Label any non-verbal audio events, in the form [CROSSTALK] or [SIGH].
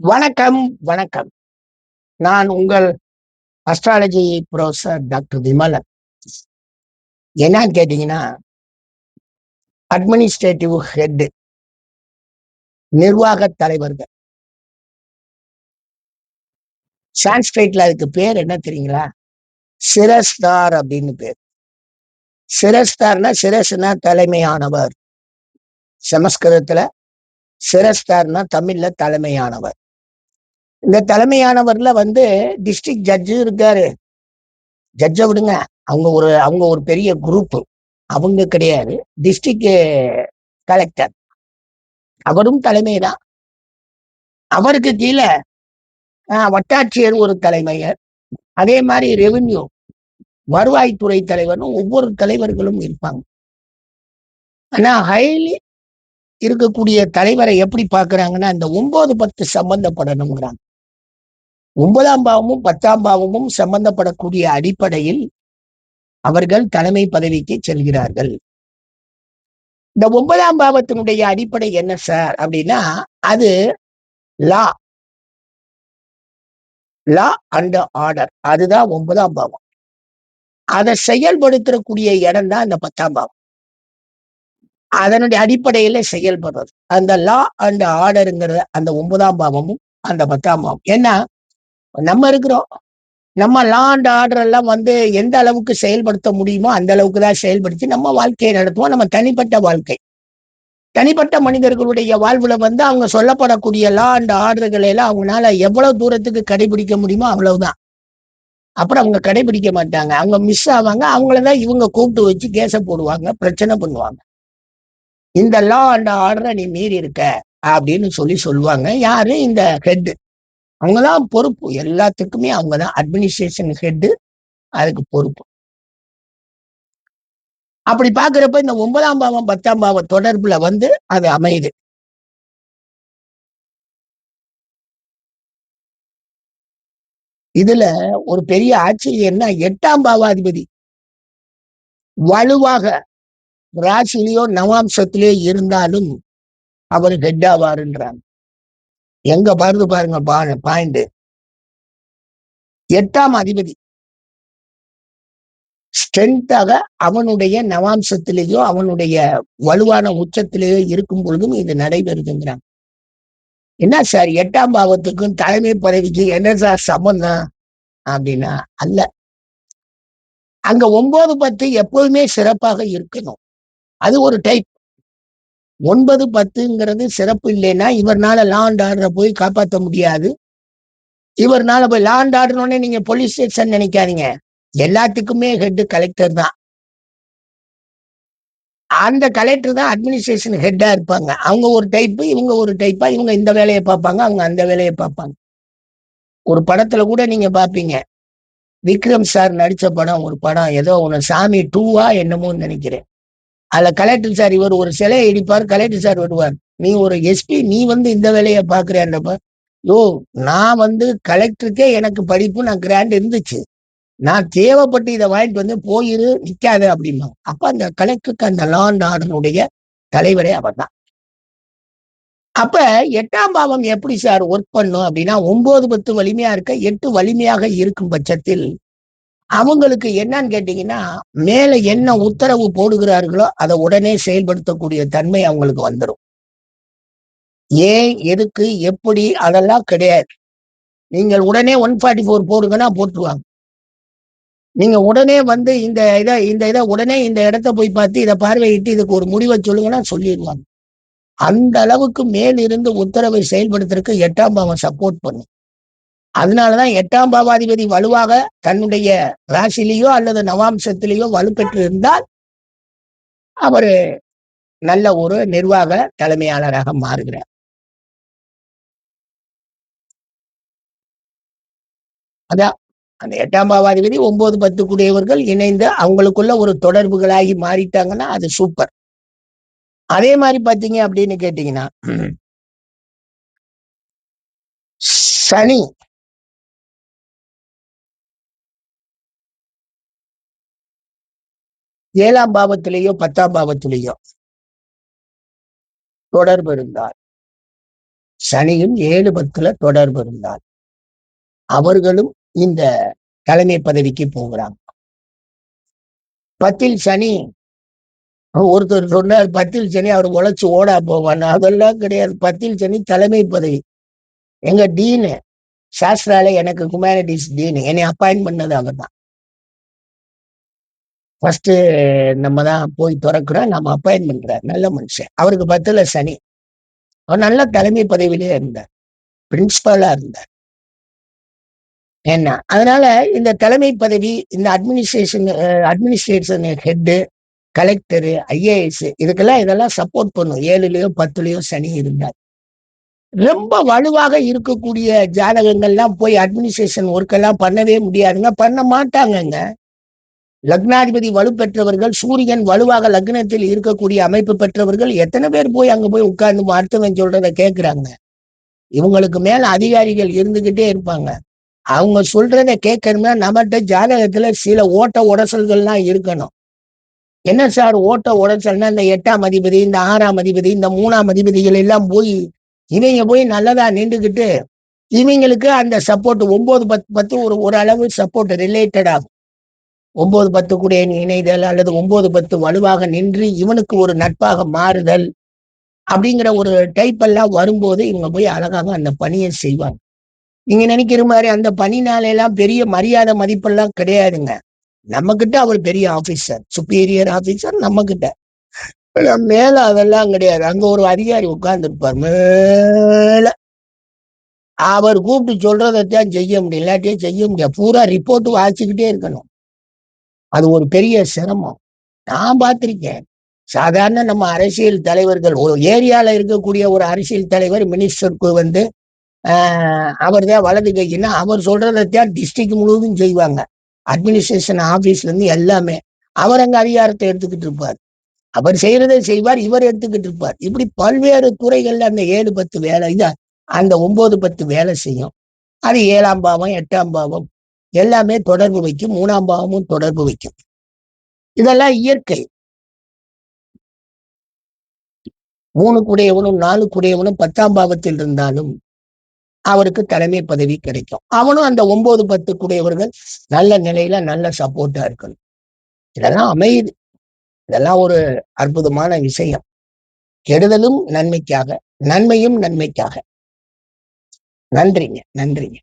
வணக்கம், வணக்கம். நான் உங்கள் அஸ்ட்ராலஜி ப்ரொஃபஸர் டாக்டர் விமலன். என்னன்னு கேட்டீங்கன்னா அட்மினிஸ்ட்ரேட்டிவ் ஹெட் நிர்வாக தலைவர்கள். சான்ஸ்கிரிட்ல அதுக்கு பேர் என்ன தெரியுங்களா? சிரஸ்தார் அப்படின்னு பேர். சிரஸ்தார்னா சிரஸ்னா தலைமையானவர். சமஸ்கிருதத்துல சிரஸ்தார்னா தமிழ்ல தலைமையானவர். இந்த தலைமையானவர்ல வந்து டிஸ்ட்ரிக்ட் ஜட்ஜு இருக்காரு. ஜட்ஜ விடுங்க. அவங்க ஒரு அவங்க ஒரு பெரிய குரூப். அவங்க கிடையாது. District collector. அவரும் தலைமை தான். அவருக்கு கீழே வட்டாட்சியர் ஒரு தலைமையர். அதே மாதிரி ரெவென்யூ வருவாய்த்துறை தலைவரும் ஒவ்வொரு தலைவர்களும் இருப்பாங்க. ஆனா ஹைலி இருக்கக்கூடிய தலைவரை எப்படி பாக்குறாங்கன்னா இந்த 9, 10 சம்பந்தப்படணுங்கிறாங்க. ஒன்பதாம் பாவமும், 10ஆம் பாவமும் சம்பந்தப்படக்கூடிய அடிப்படையில் அவர்கள் தலைமை பதவிக்கு செல்கிறார்கள். இந்த ஒன்பதாம் பாவத்தினுடைய அடிப்படை என்ன சார்? அப்படின்னா, அது லா. Law and order. அதுதான் ஒன்பதாம் பாவம். அதை செயல்படுத்தக்கூடிய இடம் தான் இந்த 10ஆம் பாவம். அதனுடைய அடிப்படையில செயல்படுறது. அந்த லா அண்ட் ஆர்டர்ங்கிற அந்த ஒன்பதாம் பாவமும், அந்த 10ஆம் பாவம். ஏன்னா, நம்ம இருக்கிறோம். நம்ம லாண்ட் ஆர்டர் எல்லாம் வந்து எந்த அளவுக்கு செயல்படுத்த முடியுமோ, அந்த அளவுக்கு தான் செயல்படுத்தி நம்ம வாழ்க்கையை நடத்துவோம். நம்ம தனிப்பட்ட வாழ்க்கை. தனிப்பட்ட மனிதர்களுடைய வாழ்வுல வந்து அவங்க சொல்லப்படக்கூடிய லாண்ட் ஆர்டர்களை எல்லாம் அவங்களால எவ்வளவு தூரத்துக்கு கடைபிடிக்க முடியுமோ அவ்வளவுதான். அப்புறம் அவங்க கடைபிடிக்க மாட்டாங்க. அவங்க மிஸ் ஆவாங்க. அவங்கள தான் இவங்க கூப்பிட்டு வச்சு கேச போடுவாங்க. பிரச்சனை பண்ணுவாங்க. இந்த லா அண்ட் ஆர்டர நீ மீறி இருக்க அப்படின்னு சொல்லி சொல்லுவாங்க. யாரு? இந்த ஹெட். அவங்க தான் பொறுப்பு. எல்லாத்துக்குமே அவங்க தான் அட்மினிஸ்ட்ரேஷன் ஹெட் அதுக்கு பொறுப்பு. அப்படி பாக்குறப்ப இந்த ஒன்பதாம் பாவம், பத்தாம் பாவம் தொடர்புல வந்து அது அமையுது. இதுல ஒரு பெரிய ஆச்சரியம்னா எட்டாம் பாவாதிபதி வலுவாக ராசிலேயோ நவாம்சத்திலேயோ இருந்தாலும் அவர் ஹெட் ஆவாருன்றாங்க. எங்க வருது பாருங்க பா பாயிண்ட். எட்டாம் அதிபதி ஸ்ட்ரென்த்தாக அவனுடைய நவாம்சத்திலேயோ, அவனுடைய வலுவான உச்சத்திலேயோ இருக்கும் பொழுதும் இது நடைபெறுதுங்கிறாங்க. என்ன சார் எட்டாம் பாவத்துக்கும் தலைமை பதவிக்கும் என்ன சார் சம்பந்தம்? அப்படின்னா, அல்ல. அங்க 9, 10 எப்போதுமே சிறப்பாக இருக்கணும். அது ஒரு டைப். 9, 10ங்கிறது சிறப்பு இல்லைன்னா, இவர்னால லாண்ட் ஆர்டரை போய் காப்பாற்ற முடியாது. இவர்னால போய் லாண்ட் அண்ட் நீங்க போலீஸ் ஸ்டேஷன் நினைக்காதீங்க. எல்லாத்துக்குமே ஹெட் கலெக்டர் தான். அந்த கலெக்டர் தான் அட்மினிஸ்ட்ரேஷன் ஹெட்டா இருப்பாங்க. அவங்க ஒரு டைப்பு இவங்க ஒரு டைப்பா, இவங்க இந்த வேலையை பார்ப்பாங்க, அவங்க அந்த வேலையை பார்ப்பாங்க. ஒரு படத்துல கூட நீங்க பார்ப்பீங்க. விக்ரம் சார் நடிச்ச படம் ஒரு படம் ஏதோ ஒண்ணு சாமி டூவா என்னமோன்னு நினைக்கிறேன். அதுல கலெக்டர் சார் இவர் ஒரு சிலையை இடிப்பார். கலெக்டர் சார் வருவார். நீ ஒரு எஸ்பி நீ வந்து இந்த வேலையை பார்க்கிறேன்றப்ப, யோ நான் வந்து கலெக்டருக்கே எனக்கு படிப்பு நான் கிராண்ட் இருந்துச்சு. நான் தேவைப்பட்டு இதை வாங்கிட்டு வந்து போயிரு, நிக்காத அப்படிம்பாங்க. அப்ப அந்த கலெக்டருக்கு அந்த லாண்ட் ஆர்டருடைய தலைவரே அவர்தான். அப்ப எட்டாம் பாவம் எப்படி சார் ஒர்க் பண்ணும் அப்படின்னா, 9, 10 வலிமையா இருக்க, எட்டு வலிமையாக இருக்கும் பட்சத்தில், அவங்களுக்கு என்னன்னு கேட்டீங்கன்னா, மேல என்ன உத்தரவு போடுகிறார்களோ, அதை உடனே செயல்படுத்தக்கூடிய தன்மை அவங்களுக்கு வந்துடும் ஏன், எதுக்கு, எப்படி அதெல்லாம் கிடையாது. நீங்கள் உடனே 144 போடுங்கன்னா போட்டுருவாங்க. நீங்க உடனே வந்து இந்த இதை இந்த இதை உடனே இந்த இடத்த போய் பார்த்து இதை பார்வையிட்டு இதுக்கு ஒரு முடிவை சொல்லுங்கன்னா சொல்லிடுவாங்க அந்த அளவுக்கு மேலிருந்து உத்தரவை செயல்படுத்துறதுக்கு எட்டாம் பாவம் சப்போர்ட் பண்ணும். அதனாலதான் எட்டாம் பாவாதிபதி வலுவாக தன்னுடைய ராசிலேயோ அல்லது நவாம்சத்திலேயோ வலுப்பெற்று இருந்தால், அவரு நல்ல ஒரு நிர்வாக தலைமையாளராக மாறுகிறார். அதான். அந்த எட்டாம் பாவாதிபதி 9, 10 கூடியவர்கள் இணைந்து அவங்களுக்குள்ள ஒரு தொடர்புகளாகி மாறிட்டாங்கன்னா, அது சூப்பர். அதே மாதிரி பார்த்தீங்க அப்படின்னு கேட்டீங்கன்னா [CLEARS THROAT] சனி ஏழாம் பாவத்திலேயோ, 10ஆம் பாவத்திலேயோ தொடர்பு இருந்தால் சனியும் ஏழு பத்துல தொடர்பு இருந்தால் அவர்களும் இந்த தலைமை பதவிக்கு போகிறாங்க. பத்தில் சனி ஒருத்தர் சொன்னார் பத்தில் சனி அவர் உழைச்சு ஓடா போவான் அதெல்லாம் கிடையாது. பத்தில் சனி தலைமை பதவி. எங்க டீனு சாஸ்திரால எனக்கு ஹுமானிட்டிஸ் டீனு. என்னை அப்பாயின்ட் பண்ணது அவர் தான். ஃபர்ஸ்ட் நம்ம தான் போய் திறக்கிறோம். நம்ம அப்பாயின் பண்றார். நல்ல மனுஷன். அவருக்கு பத்துல சனி. அவர் நல்ல தலைமை பதவியிலே இருந்தார். பிரின்சிபலா இருந்தார். என்ன அதனால இந்த தலைமை பதவி இந்த administration administration head collector IAS இதுக்கெல்லாம் இதெல்லாம் சப்போர்ட் பண்ணும். ஏழுலயோ பத்துலயோ சனி இருந்தார். ரொம்ப வலுவாக இருக்கக்கூடிய ஜாதகங்கள்லாம் போய் அட்மினிஸ்ட்ரேஷன் ஒர்க் எல்லாம் பண்ணவே முடியாதுங்க. பண்ண மாட்டாங்கங்க. லக்னாதிபதி வலு பெற்றவர்கள் சூரியன் வலுவாக லக்னத்தில் இருக்கக்கூடிய அமைப்பு பெற்றவர்கள் எத்தனை பேர் போய் அங்க போய் உட்கார்ந்து மருத்துவன் சொல்றத கேட்கிறாங்க இவங்களுக்கு மேல அதிகாரிகள் இருந்துகிட்டே இருப்பாங்க. அவங்க சொல்றத கேட்கணும்னா நம்மகிட்ட ஜாதகத்துல சில ஓட்ட உடசல்கள்லாம் இருக்கணும். என்ன சார் ஓட்ட உடச்சல்னா இந்த எட்டாம் அதிபதி இந்த ஆறாம் அதிபதி இந்த மூணாம் அதிபதிகள் எல்லாம் போய் இவங்க போய் நல்லதா நின்றுக்கிட்டு இவங்களுக்கு அந்த சப்போர்ட் ஒன்பது பத்து பத்து ஒரு ஒரு அளவு சப்போர்ட் ரிலேட்டட் ஆகும். ஒன்பது பத்து கூட இணைதல் அல்லது ஒன்பது பத்து வலுவாக நின்று இவனுக்கு ஒரு நட்பாக மாறுதல் அப்படிங்கிற ஒரு டைப் எல்லாம் வரும்போது இவங்க போய் அழகாக அந்த பணியை செய்வாங்க. நீங்க நினைக்கிற மாதிரி அந்த பணினால எல்லாம் பெரிய மரியாதை மதிப்பெல்லாம் கிடையாதுங்க. நம்ம கிட்ட அவர் பெரிய ஆபீசர் சுப்பீரியர் ஆபீசர் நம்ம கிட்ட மேல அதெல்லாம் கிடையாது. அங்க ஒரு அதிகாரி உட்கார்ந்து இருப்பார் மேல. அவர் கூப்பிட்டு சொல்றதைத்தான் செய்ய முடியும். இல்லாட்டியே செய்ய முடியாது. பூரா ரிப்போர்ட் வாசிக்கிட்டே இருக்கணும். அது ஒரு பெரிய சிரமம். நான் பார்த்திருக்கேன். சாதாரண நம்ம அரசியல் தலைவர்கள் ஒரு ஏரியால இருக்கக்கூடிய ஒரு அரசியல் தலைவர் மினிஸ்டருக்கு வந்து அவர் தான் வலது கைக்குன்னா அவர் சொல்றதைத்தான் டிஸ்ட்ரிக்ட் முழுவதும் செய்வாங்க. அட்மினிஸ்ட்ரேஷன் ஆபீஸ்ல இருந்து எல்லாமே. அவர் அங்க அதிகாரத்தை எடுத்துக்கிட்டு இருப்பார். அவர் செய்யறதை செய்வார் இவர் எடுத்துக்கிட்டு இருப்பார். இப்படி பல்வேறு துறைகள்ல அந்த ஏழு பத்து வேலை இத அந்த ஒன்பது பத்து வேலை செய்யும். அது ஏழாம் பாவம் எட்டாம் பாவம் எல்லாமே தொடர்பு வைக்கும் மூணாம் பாவமும் தொடர்பு வைக்கும். இதெல்லாம் இயற்கை. மூணு குடையவனும் நாலு குடையவனும் பத்தாம் பாவத்தில் இருந்தாலும் அவருக்கு தலைமை பதவி கிடைக்கும். அவனும் அந்த ஒன்பது பத்து குடையவர்கள் நல்ல நிலையில நல்ல சப்போர்ட்டா இருக்கணும். இதெல்லாம் அமையுது. இதெல்லாம் ஒரு அற்புதமான விஷயம். கெடுதலும் நன்மைக்காக நன்மையும் நன்மைக்காக. நன்றிங்க நன்றிங்க.